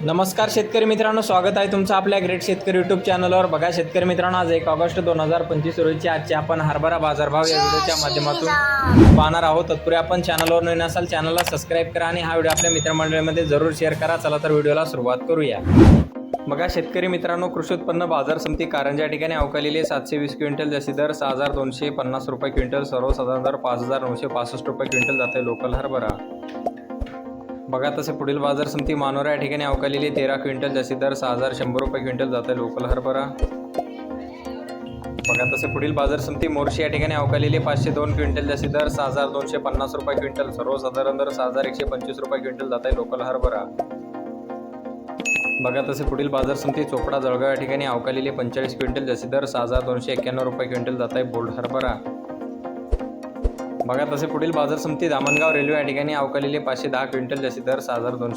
नमस्कार शेतकरी मित्रांनो स्वागत आहे तुमचं आपल्या ग्रेट शेतकरी यूट्यूब चॅनलवर बघा शेतकरी मित्रांनो आज एक ऑगस्ट दोन हजार पंचवीस रोजीची आजची आपण हरभरा बाजारभाव या व्हिडिओच्या माध्यमातून पाहणार आहोत. तत्पूर्वी आपण चॅनलवर नवीन असाल चॅनलला सबस्क्राईब करा आणि हा व्हिडिओ आपल्या मित्रमंडळीमध्ये जरूर शेअर करा. चला तर व्हिडिओला सुरुवात करूया. बघा शेतकरी मित्रांनो कृषी उत्पन्न बाजार समिती कारंजा या ठिकाणी अवकालेले सातशे वीस क्विंटल जशी दर सहा हजार दोनशे पन्नास रुपये क्विंटल सर्वसाधारण दर पाच हजार नऊशे पासष्ट रुपये क्विंटल जाते लोकल हरभरा. बघा तसे पुढील बाजार समिती मानोरा या ठिकाणी अवकालेली तेरा क्विंटल जशी दर सहा हजार शंभर रुपये क्विंटल जात आहे लोकल हरभरा. बघा तसे पुढील बाजार समिती मोर्शी या ठिकाणी अवकालेली पाचशे दोन क्विंटल जशी दर सहा हजार दोनशे पन्नास रुपये क्विंटल सर्वसाधारण दर सहा हजार एकशे पंचवीस रुपये क्विंटल जात आहे लोकल हरभरा. बघा तसे पुढील बाजार समिती चोपडा जळगाव या ठिकाणी अवकालेली पंचेचाळीस क्विंटल जशी दर सहा हजार दोनशे एक्क्याण्णव रुपये क्विंटल जात आहे बोल्ड हरभरा. बघा तसे पुढील बाजार समिती दामणगाव रेल्वे या ठिकाणी अवकालेली पाचशे दहा क्विंटल जसे दर सहा हजार दोनशे